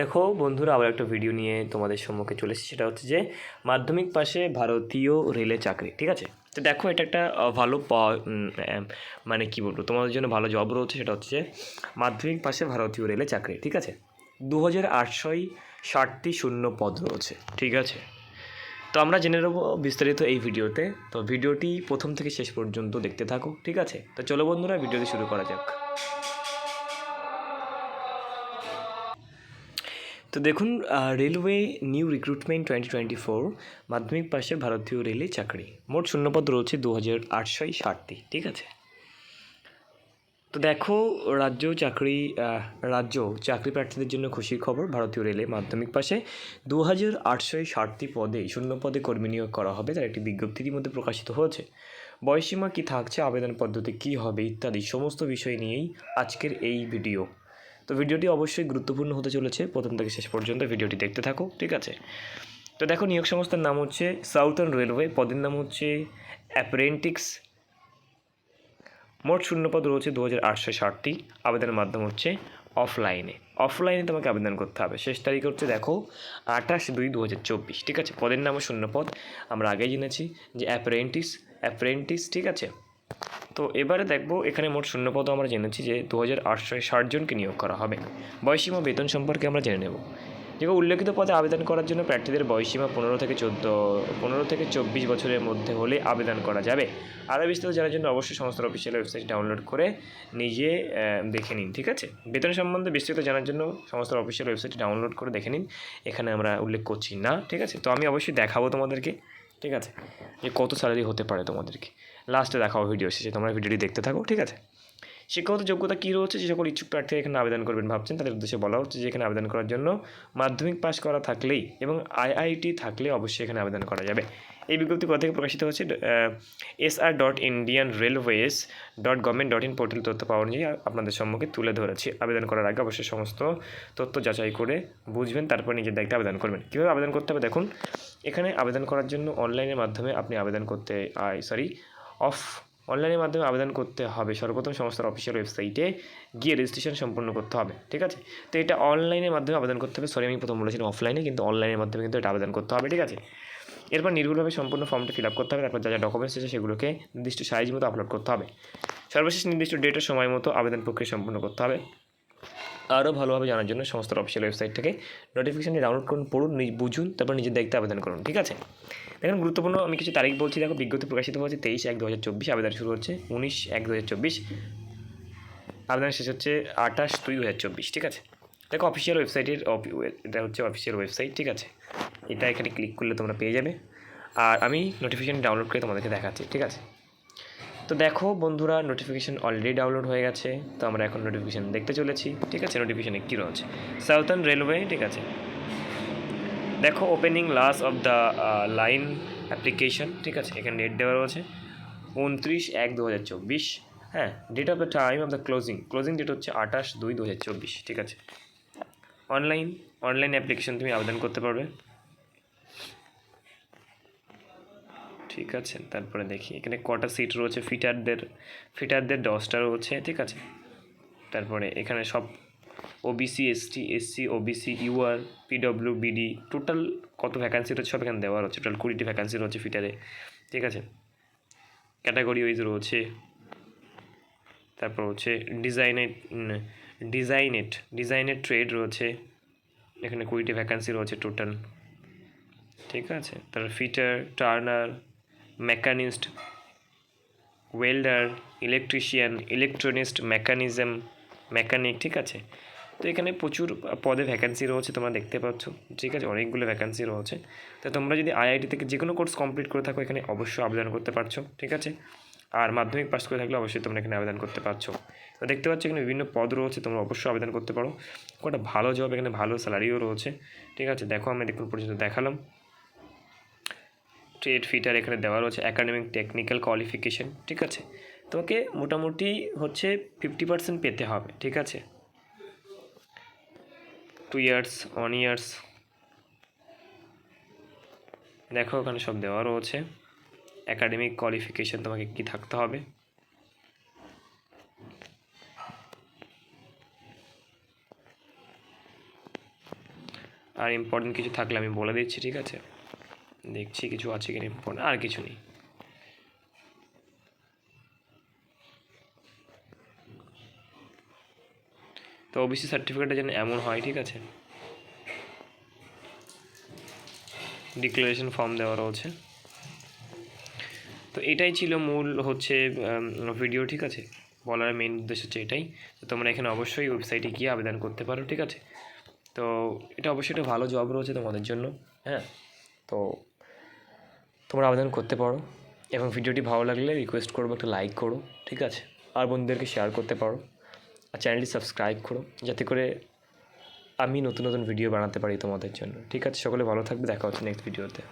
দেখো বন্ধুরা, আবার একটা ভিডিও নিয়ে তোমাদের সম্মুখে চলে এসেছি। সেটা হচ্ছে যে, মাধ্যমিক পাশে ভারতীয় রেলে চাকরি, ঠিক আছে? তো দেখো, এটা একটা ভালো মানে কি বলব, তোমাদের জন্য ভালো জব রয়েছে। সেটা হচ্ছে যে, মাধ্যমিক পাশে ভারতীয় রেলে চাকরি, ঠিক আছে? দু হাজার আটশোই ষাটটি শূন্য পদ রয়েছে, ঠিক আছে? তো আমরা জেনে নেব বিস্তারিত এই ভিডিওতে। তো ভিডিওটি প্রথম থেকে শেষ পর্যন্ত দেখতে থাকো, ঠিক আছে? তো চলো বন্ধুরা, ভিডিওটি শুরু করা যাক। তো দেখুন railway new recruitment twenty twenty four মাধ্যমিক পাশে ভারতীয় রেলে চাকরি। মোট শূন্যপদ রয়েছে দু হাজার আটশোই ষাটটি ঠিক আছে? তো দেখো, রাজ্য চাকরি রাজ্য চাকরি প্রার্থীদের জন্য খুশির খবর ভারতীয় রেলে মাধ্যমিক পাশে। দু হাজার আটশোই ষাটটি পদে শূন্য পদে কর্মী নিয়োগ করা হবে, তার একটি বিজ্ঞপ্তির মধ্যে প্রকাশিত হয়েছে। বয়সীমা কী থাকছে, আবেদন পদ্ধতি কী হবে ইত্যাদি সমস্ত বিষয় নিয়েই আজকের এই ভিডিও তো ভিডিওটি অবশ্যই গুরুত্বপূর্ণ হতে চলেছে। প্রথম থেকে শেষ পর্যন্ত ভিডিওটি দেখতে থাকো, ঠিক আছে? তো দেখো, নিয়োগ সংস্থার নাম হচ্ছে সাউথার্ন রেলওয়ে। পদের নাম হচ্ছে অ্যাপ্রেন্টিক্স। মোট শূন্যপদ রয়েছে দু হাজার আটশো ষাটটি। আবেদনের মাধ্যম হচ্ছে অফলাইনে। অফলাইনে তোমাকে আবেদন করতে হবে। শেষ তারিখ হচ্ছে দেখো, আঠাশ দুই দু হাজার চব্বিশ, ঠিক আছে? পদের নামও শূন্যপদ। আমরা আগেই জেনেছি যে অ্যাপ্রেন্টিস অ্যাপ্রেন্টিস, ঠিক আছে? তো এবারে দেখব এখানে মোট শূন্যপদও আমরা জেনেছি যে দু হাজার আটশো ষাট জনকে নিয়োগ করা হবে। বয়সীমা বেতন সম্পর্কে আমরা জেনে নেব। যেগুলো উল্লেখিত পদে আবেদন করার জন্য প্রার্থীদের বয়সীমা পনেরো থেকে চোদ্দ, পনেরো থেকে চব্বিশ বছরের মধ্যে হলে আবেদন করা যাবে। আরও বিস্তারিত জানার জন্য অবশ্যই সমস্ত অফিসিয়াল ওয়েবসাইট ডাউনলোড করে নিজে দেখে নিন, ঠিক আছে? বেতন সম্বন্ধে বিস্তারিত জানার জন্য সমস্ত অফিসিয়াল ওয়েবসাইট ডাউনলোড করে দেখে নিন। এখানে আমরা উল্লেখ করছি না, ঠিক আছে? তো আমি অবশ্যই দেখাবো তোমাদেরকে। ঠিক আছে? যে কত স্যালারি হতে পারে তোমাদেরকে। লাস্টে দেখাও ভিডিও শেষে, তোমরা ভিডিওটি দেখতে থাকো, ঠিক আছে? শিক্ষাগত যোগ্যতা কী রয়েছে যে সকল ইচ্ছুক প্রার্থীরা এখানে আবেদন করবেন ভাবছেন। তাদের উদ্দেশ্যে বলা হচ্ছে যে এখানে আবেদন করার জন্য মাধ্যমিক পাশ করা থাকলেই এবং আইআইটি থাকলে অবশ্যই এখানে আবেদন করা যাবে। এই বিজ্ঞপ্তি কোথা থেকে প্রকাশিত হচ্ছে? S R dot Indian railways dot government dot in portal তথ্য পাওয়া অনুযায়ী আপনাদের সম্মুখে তুলে ধরেছি। আবেদন করার আগে অবশ্যই সমস্ত তথ্য যাচাই করে বুঝবেন, তারপর নিজের দায়িত্বে আবেদন করবেন। কীভাবে আবেদন করতে হবে? দেখুন, এখানে আবেদন করার জন্য অনলাইনের মাধ্যমে আপনি আবেদন করতে সরি, অফ, অনলাইনের মাধ্যমে আবেদন করতে হবে। সর্বপ্রথম সংস্থার অফিসিয়াল ওয়েবসাইটে গিয়ে রেজিস্ট্রেশন সম্পূর্ণ করতে হবে, ঠিক আছে? তো এটা অনলাইনের মাধ্যমে আবেদন করতে হবে। সরি, আমি প্রথম বলেছিলাম অফলাইনে, কিন্তু অনলাইনের মাধ্যমে কিন্তু এটা আবেদন করতে হবে, ঠিক আছে? এরপর নির্ভুলভাবে সম্পূর্ণ ফর্মটি ফিল আপ করতে হবে, তারপর যা যা ডকুমেন্টস আছে সেগুলোকে নির্দিষ্ট সাইজ মতো আপলোড করতে হবে। সর্বশেষ নির্দিষ্ট ডেটের সময় মতো আবেদন প্রক্রিয়া সম্পূর্ণ করতে হবে। আরও ভালোভাবে জানার জন্য সমস্ত অফিসিয়াল ওয়েবসাইট থেকে নোটিফিকেশনটি ডাউনলোড করুন, পড়ুন বুঝুন, তারপর নিজের দায়িত্বে আবেদন করুন, ঠিক আছে? দেখুন, গুরুত্বপূর্ণ আমি কিছু তারিখ বলছি। দেখো, বিজ্ঞপ্তি প্রকাশিত হয়েছে তেইশ এক দু হাজার চব্বিশ, আবেদন শুরু হচ্ছে উনিশ এক দু হাজার চব্বিশ। আবেদন শেষ হচ্ছে আঠাশ দুই দু হাজার চব্বিশ, ঠিক আছে? দেখো অফিসিয়াল ওয়েবসাইটের এটা হচ্ছে অফিসিয়াল ওয়েবসাইট ঠিক আছে? এটা এখানে ক্লিক করলে তোমরা পেয়ে যাবে। আর আমি নোটিফিকেশন ডাউনলোড করে তোমাদেরকে দেখাচ্ছি, ঠিক আছে? তো দেখো বন্ধুরা নোটিফিকেশান অলরেডি ডাউনলোড হয়ে গেছে, তো আমরা এখন নোটিফিকেশান দেখতে চলেছি, ঠিক আছে? নোটিফিকেশনে কী রয়েছে? সাউথার্ন রেলওয়ে ঠিক আছে? দেখো opening last of the line application ঠিক আছে? এখানে ডেট দেওয়া রয়েছে, উনত্রিশ এক দু হাজার চব্বিশ হ্যাঁ? Date of the time of the closing closing date হচ্ছে আঠাশ দুই দু হাজার চব্বিশ, ঠিক আছে? অনলাইন অনলাইন অ্যাপ্লিকেশন তুমি আবেদন করতে পারবে। ঠিক আছে, তারপরে দেখি। এখানে কটা সিট রয়েছে ফিটারদের ফিটারদের দশটা রয়েছে, ঠিক আছে? তারপরে এখানে সব OBC ST SC OBC UR PW BD total কত ভ্যাকান্সি রয়েছে সব এখানে দেওয়া রয়েছে। টোটাল কুড়িটি ভ্যাকান্সি রয়েছে ফিটারে ঠিক আছে? ক্যাটাগরি ওয়াইজ রয়েছে, তারপর হচ্ছে ডিজাইনেট ডিজাইনেট ডিজাইনের ট্রেড রয়েছে, এখানে কুড়িটি ভ্যাকান্সি রয়েছে টোটাল ঠিক আছে? তারপর fitter turner machinist welder electrician ইলেকট্রনিস্ট mechanism mechanic ঠিক আছে? তো এখানে প্রচুর পদে ভ্যাকান্সি রয়েছে, তোমরা দেখতে পাচ্ছ। ঠিক আছে? অনেকগুলো ভ্যাকান্সি রয়েছে। তো তোমরা যদি আইআইটি থেকে যে কোনো কোর্স কমপ্লিট করে থাকো, এখানে অবশ্যই আবেদন করতে পারছ। ঠিক আছে? আর মাধ্যমিক পাস করে থাকলে অবশ্যই তোমরা এখানে আবেদন করতে পারছ। তো দেখতে পাচ্ছ এখানে বিভিন্ন পদ রয়েছে, তোমরা অবশ্যই আবেদন করতে পারো। কোনটা ভালো জব এখানে ভালো স্যালারিও রয়েছে। ঠিক আছে? দেখো, আমি দেখুন পর্যন্ত দেখালাম। ট্রেড ফিটার এখানে দেওয়া রয়েছে একাডেমিক টেকনিক্যাল কোয়ালিফিকেশন ঠিক আছে? তোমাকে মোটামুটি হচ্ছে ফিফটি পার্সেন্ট পেতে হবে, ঠিক আছে? টু ইয়ার্স ওয়ান ইয়ার্স দেখো ওখানে সব দেওয়া রয়েছে। একাডেমিক কোয়ালিফিকেশান তোমাকে কি থাকতে হবে? আর ইম্পর্টেন্ট কিছু থাকলে আমি বলে দিচ্ছি, ঠিক আছে? দেখছি কিছু আছে কিনা ইম্পর্টেন্ট আর কিছু নেই। তো ওবিসি সার্টিফিকেটটা যেন এমন হয়, ঠিক আছে? ডিক্লারেশন ফর্ম দেওয়া রয়েছে। তো এটাই ছিল মূল হচ্ছে ভিডিও ঠিক আছে? বলার মেন উদ্দেশ্য হচ্ছে এটাই। তো তোমরা এখানে অবশ্যই ওয়েবসাইটে গিয়ে আবেদন করতে পারো, ঠিক আছে? তো এটা অবশ্যই একটা ভালো জব রয়েছে তোমাদের জন্য হ্যাঁ? তো তোমরা আবেদন করতে পারো এবং ভিডিওটি ভালো লাগলে রিকোয়েস্ট করব একটা লাইক করো, ঠিক আছে? আর বন্ধুদেরকে শেয়ার করতে পারো। আর চ্যানেলটি সাবস্ক্রাইব করো, যাতে করে আমি নতুন নতুন ভিডিও বানাতে পারি তোমাদের জন্য, ঠিক আছে? সকলে ভালো থাকবে, দেখা হচ্ছে নেক্সট ভিডিওতে